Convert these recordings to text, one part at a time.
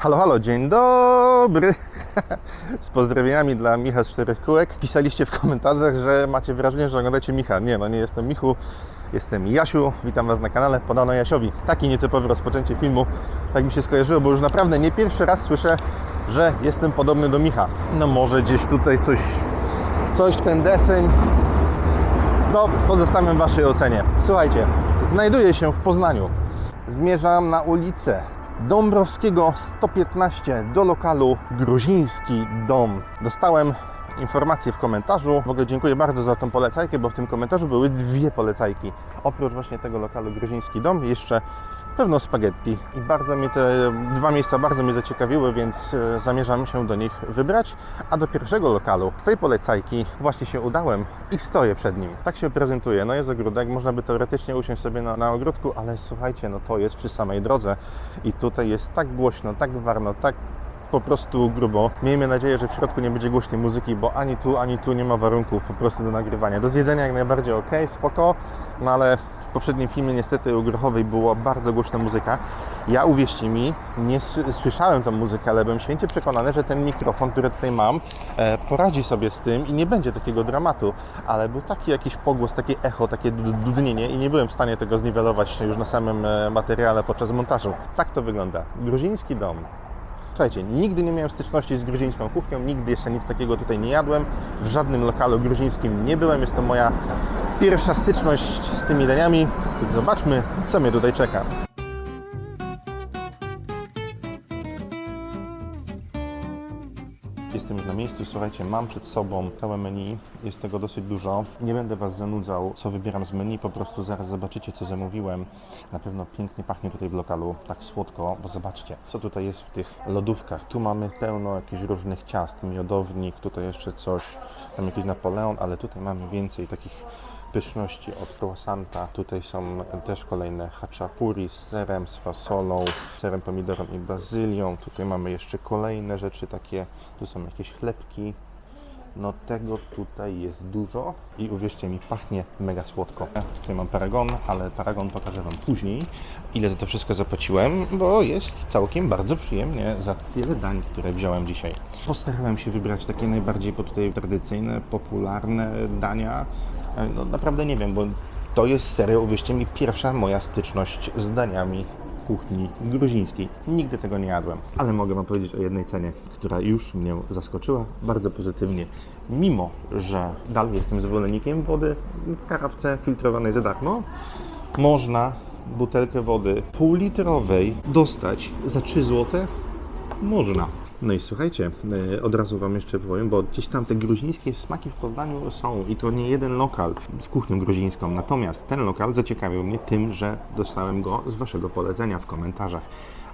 Halo, halo, dzień dobry. Z pozdrowieniami dla Micha z Czterech Kółek. Pisaliście w komentarzach, że macie wrażenie, że oglądacie Micha. Nie, no nie jestem Michu, jestem Jasiu. Witam Was na kanale Podano Jasiowi. Taki nietypowe rozpoczęcie filmu, tak mi się skojarzyło, bo już naprawdę nie pierwszy raz słyszę, że jestem podobny do Micha. No może gdzieś tutaj coś, coś w ten deseń. No, pozostawiam Waszej ocenie. Słuchajcie, znajduję się w Poznaniu. Zmierzam na ulicę Dąbrowskiego 115 do lokalu Gruziński Dom. Dostałem informację w komentarzu. W ogóle dziękuję bardzo za tą polecajkę, bo w tym komentarzu były dwie polecajki. Oprócz właśnie tego lokalu Gruziński Dom, jeszcze pewno spaghetti. I bardzo mnie te dwa miejsca bardzo mnie zaciekawiły, więc e, zamierzam się do nich wybrać. A do pierwszego lokalu z tej polecajki właśnie się udałem i stoję przed nim. Tak się prezentuje. No jest ogródek, można by teoretycznie usiąść sobie na, na ogródku, ale słuchajcie, no to jest przy samej drodze i tutaj jest tak głośno, tak warno, tak po prostu grubo. Miejmy nadzieję, że w środku nie będzie głośnej muzyki, bo ani tu, ani tu nie ma warunków po prostu do nagrywania. Do zjedzenia jak najbardziej ok, spoko, no ale poprzednim filmie niestety u Grochowej była bardzo głośna muzyka. Ja uwierzcie mi, nie słyszałem tą muzykę, ale byłem święcie przekonany, że ten mikrofon, który tutaj mam, e, poradzi sobie z tym i nie będzie takiego dramatu. Ale był taki jakiś pogłos, takie echo, takie dud- dudnienie i nie byłem w stanie tego zniwelować już na samym e, materiale podczas montażu. Tak to wygląda. Gruziński dom. Słuchajcie, nigdy nie miałem styczności z gruzińską kuchnią, nigdy jeszcze nic takiego tutaj nie jadłem. W żadnym lokalu gruzińskim nie byłem. Jest to moja pierwsza styczność z tymi daniami. Zobaczmy, co mnie tutaj czeka. Jestem już na miejscu, słuchajcie, mam przed sobą całe menu, jest tego dosyć dużo. Nie będę Was zanudzał, co wybieram z menu, po prostu zaraz zobaczycie, co zamówiłem. Na pewno pięknie pachnie tutaj w lokalu, tak słodko, bo zobaczcie, co tutaj jest w tych lodówkach. Tu mamy pełno jakichś różnych ciast, miodownik, tutaj jeszcze coś, tam jakiś Napoleon, ale tutaj mamy więcej takich pyszności od croissanta. Tutaj są też kolejne haczapuri z serem, z fasolą, serem pomidorem i bazylią. Tutaj mamy jeszcze kolejne rzeczy takie, tu są jakieś chlebki. No tego tutaj jest dużo i uwierzcie mi, pachnie mega słodko. Tutaj mam paragon, ale paragon pokażę Wam później, ile za to wszystko zapłaciłem, bo jest całkiem bardzo przyjemnie za wiele dań, które wziąłem dzisiaj. Postarałem się wybrać takie najbardziej po tutaj tradycyjne, popularne dania. E, No naprawdę nie wiem, bo to jest serio, uwierzcie mi, pierwsza moja styczność z daniami kuchni gruzińskiej. Nigdy tego nie jadłem, ale mogę Wam powiedzieć o jednej cenie, która już mnie zaskoczyła bardzo pozytywnie. Mimo, że dalej jestem zwolennikiem wody w karawce filtrowanej za darmo, można butelkę wody półlitrowej dostać za 3 zł. Można. No i słuchajcie, e, od razu Wam jeszcze powiem, bo gdzieś tam te gruzińskie smaki w Poznaniu są i to nie jeden lokal z kuchnią gruzińską. Natomiast ten lokal zaciekawił mnie tym, że dostałem go z Waszego polecenia w komentarzach.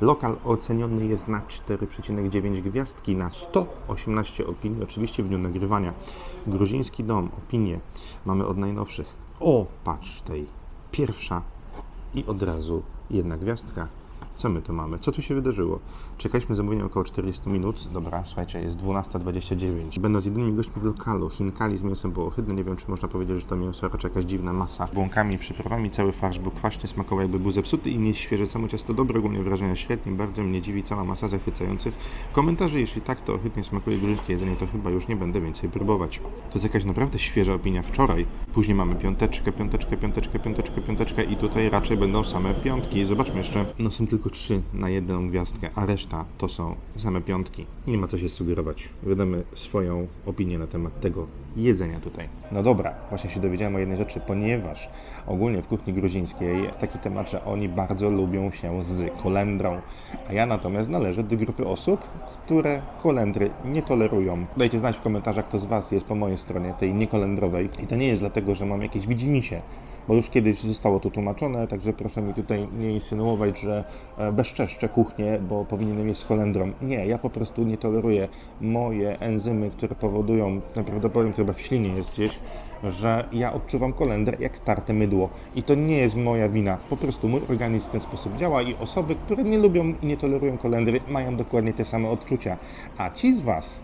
Lokal oceniony jest na 4,9 gwiazdki na 118 opinii, oczywiście w dniu nagrywania. Gruziński dom, opinie mamy od najnowszych. O, patrz tej, pierwsza i od razu jedna gwiazdka. Co my tu mamy? Co tu się wydarzyło? Czekaliśmy zamówienia około 40 minut. Dobra, słuchajcie, jest 12.29. Będąc jedynymi gośćmi w lokalu, chinkali z mięsem było ohydne. Nie wiem, czy można powiedzieć, że to mięso raczej jakaś dziwna masa. Błąkami, przyprawami, cały farsz był kwaśny, smakował jakby był zepsuty i nie świeże. Samo ciasto dobre, ogólnie wrażenia świetnie. Bardzo mnie dziwi cała masa zachwycających komentarzy. Jeśli tak, to ohydnie smakuje gruzińskie jedzenie, to chyba już nie będę więcej próbować. To jest jakaś naprawdę świeża opinia wczoraj. Później mamy piąteczkę, piąteczkę, piąteczkę, piąteczkę, piąteczkę i tutaj raczej będą same piątki. Zobaczmy jeszcze. No są tylko trzy na jedną gwiazdkę, a reszta to są same piątki. Nie ma co się sugerować. Wydamy swoją opinię na temat tego jedzenia tutaj. No dobra, właśnie się dowiedziałem o jednej rzeczy, ponieważ ogólnie w kuchni gruzińskiej jest taki temat, że oni bardzo lubią się z kolendrą, a ja natomiast należę do grupy osób, które kolendry nie tolerują. Dajcie znać w komentarzach, kto z Was jest po mojej stronie, tej niekolendrowej. I to nie jest dlatego, że mam jakieś widzimisię, bo już kiedyś zostało to tłumaczone, także proszę mi tutaj nie insynuować, że e, bezczeszczę kuchnię, bo powinienem jeść z kolendrą. Nie, ja po prostu nie toleruję moje enzymy, które powodują, najprawdopodobniej to chyba w ślinie jest gdzieś, że ja odczuwam kolendrę jak tarte mydło. I to nie jest moja wina. Po prostu mój organizm w ten sposób działa i osoby, które nie lubią i nie tolerują kolendry, mają dokładnie te same odczucia. A ci z Was,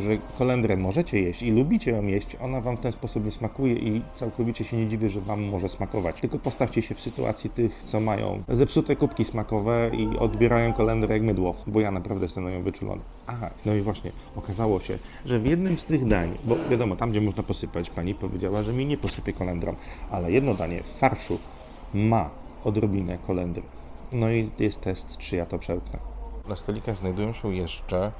że kolendrę możecie jeść i lubicie ją jeść, ona Wam w ten sposób smakuje i całkowicie się nie dziwię, że Wam może smakować. Tylko postawcie się w sytuacji tych, co mają zepsute kubki smakowe i odbierają kolendrę jak mydło, bo ja naprawdę jestem na nią wyczulony. Aha, no i właśnie, okazało się, że w jednym z tych dań, bo wiadomo, tam gdzie można posypać, Pani powiedziała, że mi nie posypie kolendrą, ale jedno danie farszu ma odrobinę kolendry. No i jest test, czy ja to przełknę. Na stolikach znajdują się jeszcze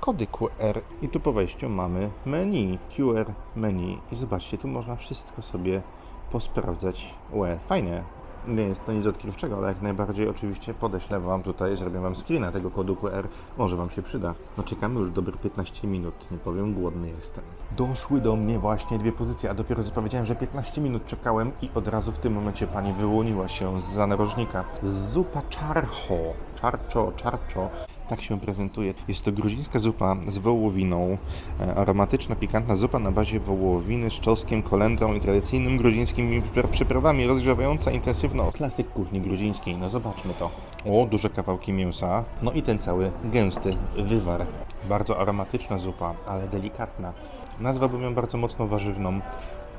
kody QR i tu po wejściu mamy menu, QR menu i zobaczcie, tu można wszystko sobie posprawdzać. Łe, fajnie. Nie jest to nic odkrywczego, ale jak najbardziej oczywiście podeślę Wam tutaj, zrobię Wam screena tego kodu QR, może Wam się przyda. No czekamy już dobre 15 minut, nie powiem, głodny jestem. Doszły do mnie właśnie dwie pozycje, a dopiero co powiedziałem, że 15 minut czekałem i od razu w tym momencie Pani wyłoniła się z narożnika. Zupa czarcho, czarczo, czarczo, tak się prezentuje. Jest to gruzińska zupa z wołowiną. E, Aromatyczna, pikantna zupa na bazie wołowiny z czosnkiem, kolendrą i tradycyjnym gruzińskimi przypra- przyprawami, rozgrzewająca intensywno. Klasyk kuchni gruzińskiej. No zobaczmy to. O, duże kawałki mięsa. No i ten cały gęsty wywar. Bardzo aromatyczna zupa, ale delikatna. Nazwałbym ją bardzo mocno warzywną,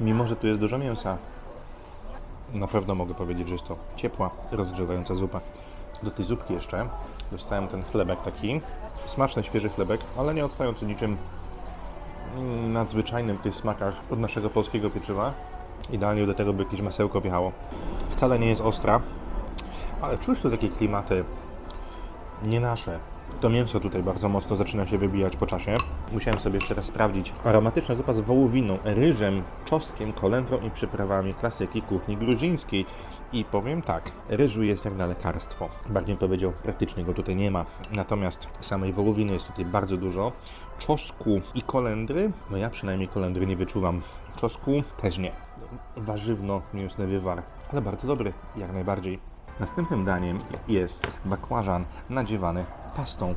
mimo że tu jest dużo mięsa. Na pewno mogę powiedzieć, że jest to ciepła, rozgrzewająca zupa. Do tej zupki jeszcze dostałem ten chlebek taki. Smaczny, świeży chlebek, ale nie odstający niczym nadzwyczajnym w tych smakach od naszego polskiego pieczywa. Idealnie do tego by jakieś masełko wjechało. Wcale nie jest ostra, ale czuć tu takie klimaty nie nasze. To mięso tutaj bardzo mocno zaczyna się wybijać po czasie. Musiałem sobie jeszcze raz sprawdzić. Aromatyczna zupa z wołowiną, ryżem, czosnkiem, kolendrą i przyprawami klasyki kuchni gruzińskiej. I powiem tak, ryżu jest jak na lekarstwo. Bardziej powiedział, praktycznie go tutaj nie ma. Natomiast samej wołowiny jest tutaj bardzo dużo. Czosnku i kolendry, no ja przynajmniej kolendry nie wyczuwam. Czosnku też nie. Warzywno-mięsny wywar, ale bardzo dobry, jak najbardziej. Następnym daniem jest bakłażan nadziewany pastą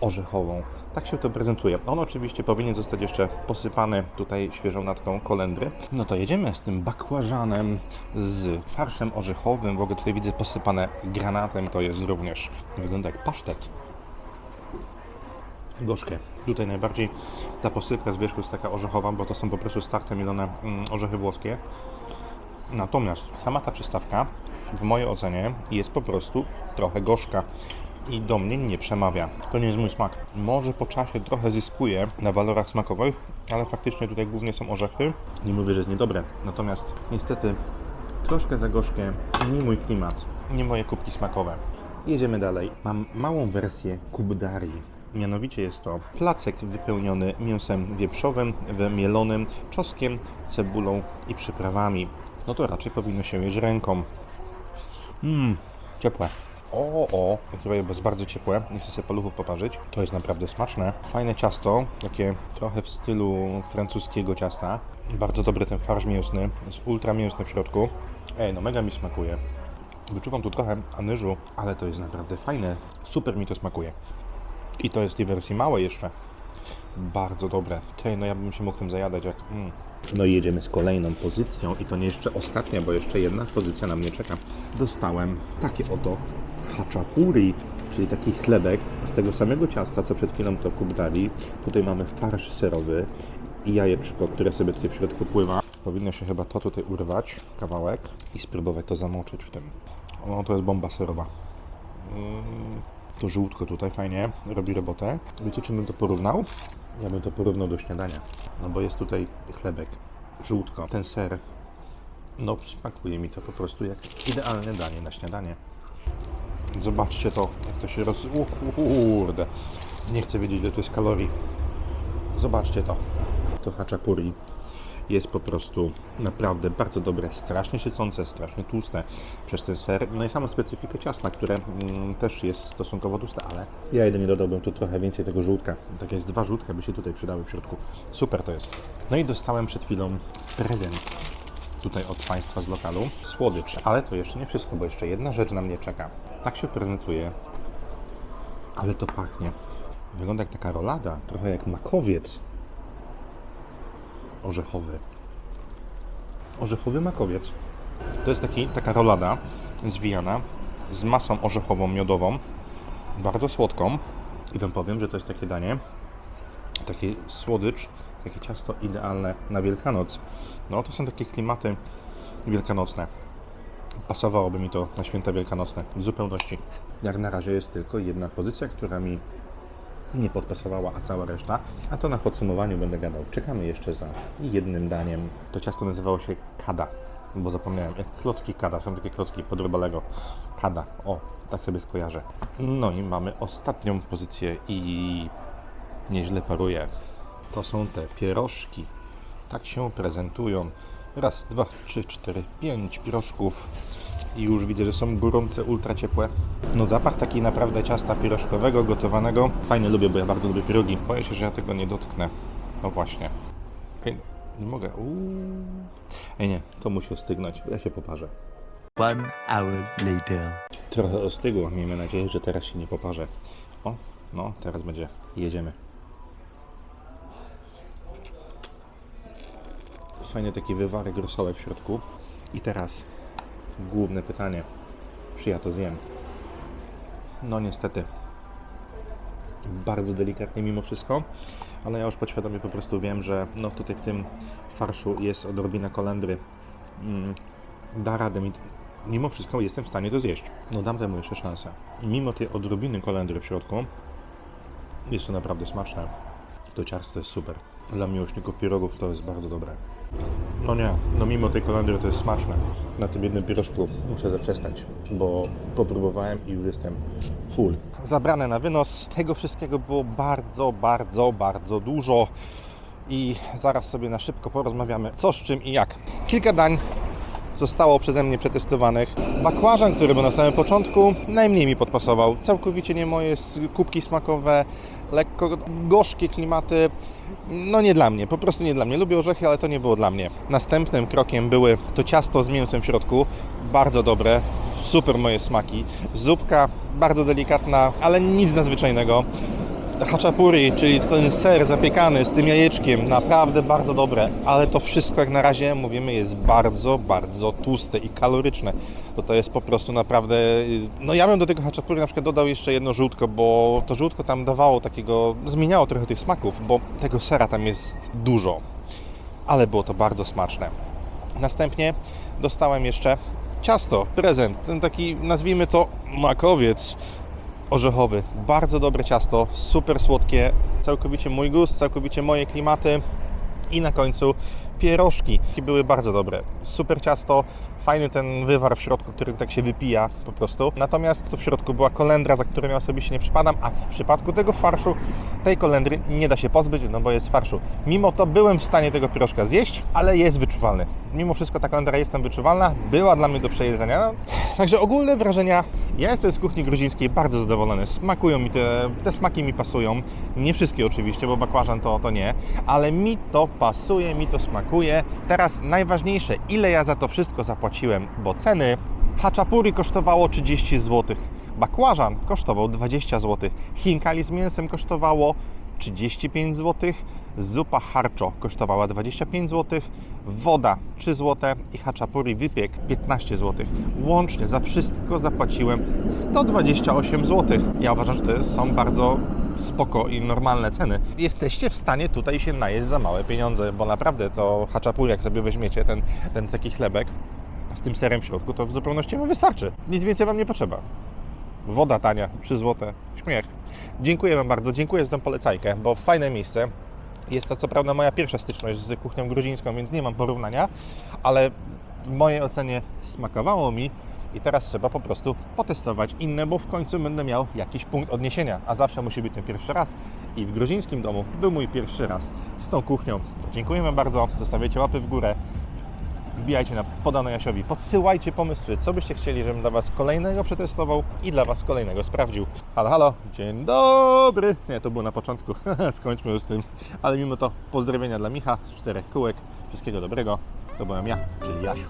orzechową. Tak się to prezentuje. On oczywiście powinien zostać jeszcze posypany tutaj świeżą natką kolendry. No to jedziemy z tym bakłażanem z farszem orzechowym. W ogóle tutaj widzę posypane granatem. To jest również, wygląda jak pasztet. Gorzkie. Tutaj najbardziej ta posypka z wierzchu jest taka orzechowa, bo to są po prostu starte mielone mm, orzechy włoskie. Natomiast sama ta przystawka w mojej ocenie jest po prostu trochę gorzka i do mnie nie przemawia. To nie jest mój smak. Może po czasie trochę zyskuje na walorach smakowych, ale faktycznie tutaj głównie są orzechy. Nie mówię, że jest niedobre. Natomiast niestety troszkę za gorzkie, nie mój klimat, nie moje kubki smakowe. Jedziemy dalej. Mam małą wersję kubdarii. Mianowicie jest to placek wypełniony mięsem wieprzowym, wymielonym, czosnkiem, cebulą i przyprawami. No to raczej powinno się jeść ręką. Mmm, ciepłe. O, o, które jest bardzo ciepłe, nie chcę sobie paluchów poparzyć. To jest naprawdę smaczne. Fajne ciasto, takie trochę w stylu francuskiego ciasta. Bardzo dobry ten farsz mięsny, jest ultra mięsny w środku. Ej, no mega mi smakuje. Wyczuwam tu trochę anyżu, ale to jest naprawdę fajne. Super mi to smakuje. I to jest tej wersji małe jeszcze. Bardzo dobre. Tej, no ja bym się mógł tym zajadać jak... Mm. No i jedziemy z kolejną pozycją i to nie jeszcze ostatnia, bo jeszcze jedna pozycja na mnie czeka. Dostałem takie oto haczapuri, czyli taki chlebek z tego samego ciasta, co przed chwilą to kubdari. Tutaj mamy farsz serowy i jajeczko, które sobie tutaj w środku pływa. Powinno się chyba to tutaj urwać, kawałek i spróbować to zamoczyć w tym. O, to jest bomba serowa. Mm, to żółtko tutaj fajnie robi robotę. Wiecie, czym bym to porównał? Ja bym to porównał do śniadania. No bo jest tutaj chlebek, żółtko, ten ser. No smakuje mi to po prostu jak idealne danie na śniadanie. Zobaczcie to, jak to się roz... Kurde. Nie chcę wiedzieć, ile to jest kalorii. Zobaczcie to. To haczapuri jest po prostu naprawdę bardzo dobre, strasznie siecące, strasznie tłuste przez ten ser. No i samą specyfikę ciasta, które mm, też jest stosunkowo tłuste, ale ja jedynie dodałbym tu trochę więcej tego żółtka. Tak jest dwa żółtka by się tutaj przydały w środku. Super to jest. No i dostałem przed chwilą prezent tutaj od Państwa z lokalu. Słodycz. Ale to jeszcze nie wszystko, bo jeszcze jedna rzecz na mnie czeka. Tak się prezentuje. Ale to pachnie. Wygląda jak taka rolada, trochę jak makowiec orzechowy. Orzechowy makowiec. To jest taki, taka rolada zwijana z masą orzechową, miodową, bardzo słodką. I Wam powiem, że to jest takie danie, Taki słodycz, takie ciasto idealne na Wielkanoc. No to są takie klimaty wielkanocne. Pasowałoby mi to na święta wielkanocne w zupełności. Jak na razie jest tylko jedna pozycja, która mi nie podpasowała, a cała reszta. A to na podsumowaniu będę gadał. Czekamy jeszcze za jednym daniem. To ciasto nazywało się kada, bo zapomniałem. Jak klocki kada, są takie klocki podrobalego. Kada, o, tak sobie skojarzę. No i mamy ostatnią pozycję i nieźle paruje. To są te pierożki. Tak się prezentują. Raz, dwa, trzy, cztery, pięć pierożków. I już widzę, że są gorące, ultra ciepłe. No zapach taki naprawdę ciasta pierożkowego, gotowanego. Fajnie lubię, bo ja bardzo lubię pierogi. Boję się, że ja tego nie dotknę. No właśnie. Ej, nie mogę. Uuu. Ej nie, to musi ostygnąć. Ja się poparzę. One hour later. Trochę ostygło. Miejmy nadzieję, że teraz się nie poparzę. O, no teraz będzie. Jedziemy. Fajny taki wywarek rosołek w środku. I teraz główne pytanie. Czy ja to zjem? No niestety. Bardzo delikatnie mimo wszystko, ale ja już podświadomie po prostu wiem, że no tutaj w tym farszu jest odrobina kolendry. Mm, da radę mi. Mimo wszystko jestem w stanie to zjeść. No dam temu jeszcze szansę. Mimo tej odrobiny kolendry w środku, jest to naprawdę smaczne. To ciasto jest super. Dla miłośników pierogów to jest bardzo dobre. No nie, no mimo tej kolendry to jest smaczne. Na tym jednym pierożku muszę zaprzestać, bo popróbowałem i już jestem full. Zabrane na wynos. Tego wszystkiego było bardzo, bardzo, bardzo dużo. I zaraz sobie na szybko porozmawiamy co z czym i jak. Kilka dań zostało przeze mnie przetestowanych. Bakłażan, który był na samym początku, najmniej mi podpasował. Całkowicie nie moje kubki smakowe, lekko gorzkie klimaty. No nie dla mnie, po prostu nie dla mnie. Lubię orzechy, ale to nie było dla mnie. Następnym krokiem były to ciasto z mięsem w środku, bardzo dobre, super moje smaki. Zupka bardzo delikatna, ale nic nadzwyczajnego. Haczapuri, czyli ten ser zapiekany z tym jajeczkiem, naprawdę bardzo dobre, ale to wszystko jak na razie mówimy jest bardzo, bardzo tłuste i kaloryczne. To to jest po prostu naprawdę, no ja bym do tego haczapuri na przykład dodał jeszcze jedno żółtko, bo to żółtko tam dawało takiego, zmieniało trochę tych smaków, bo tego sera tam jest dużo, ale było to bardzo smaczne. Następnie dostałem jeszcze ciasto, prezent, ten taki nazwijmy to makowiec orzechowy. Bardzo dobre ciasto, super słodkie, całkowicie mój gust, całkowicie moje klimaty. I na końcu pierożki. Były bardzo dobre. Super ciasto, fajny ten wywar w środku, który tak się wypija po prostu. Natomiast tu w środku była kolendra, za którą ja osobiście nie przypadam, a w przypadku tego farszu tej kolendry nie da się pozbyć, no bo jest farszu. Mimo to byłem w stanie tego pierożka zjeść, ale jest wyczuwalny. Mimo wszystko ta kolendra jest tam wyczuwalna, była dla mnie do przejedzenia. No, Także ogólne wrażenia. Ja jestem z kuchni gruzińskiej bardzo zadowolony. Smakują mi te, te smaki mi pasują. Nie wszystkie oczywiście, bo bakłażan to, to nie, ale mi to pasuje, mi to smakuje. Teraz najważniejsze, ile ja za to wszystko zapłaciłem, bo ceny haczapuri kosztowało 30 zł. Bakłażan kosztował 20 zł. Chinkali z mięsem kosztowało 35 zł, zupa harczo kosztowała 25 zł, woda 3 zł i haczapuri wypiek 15 zł. Łącznie za wszystko zapłaciłem 128 zł. Ja uważam, że to są bardzo spoko i normalne ceny. Jesteście w stanie tutaj się najeść za małe pieniądze, bo naprawdę to haczapuri, jak sobie weźmiecie ten, ten taki chlebek z tym serem w środku, to w zupełności Wam wystarczy. Nic więcej Wam nie potrzeba. Woda tania, 3 zł, śmiech. Dziękuję Wam bardzo, dziękuję za tę polecajkę, bo fajne miejsce. Jest to co prawda moja pierwsza styczność z kuchnią gruzińską, więc nie mam porównania, ale w mojej ocenie smakowało mi i teraz trzeba po prostu potestować inne, bo w końcu będę miał jakiś punkt odniesienia, a zawsze musi być ten pierwszy raz. I w gruzińskim domu był mój pierwszy raz z tą kuchnią. Dziękuję Wam bardzo, zostawiajcie łapy w górę, wbijajcie na podane Jasiowi, podsyłajcie pomysły, co byście chcieli, żebym dla Was kolejnego przetestował i dla Was kolejnego sprawdził. Halo, halo, dzień dobry. Nie, to było na początku, skończmy już z tym. Ale mimo to pozdrowienia dla Micha z czterech kółek. Wszystkiego dobrego. To byłem ja, czyli Jasiu.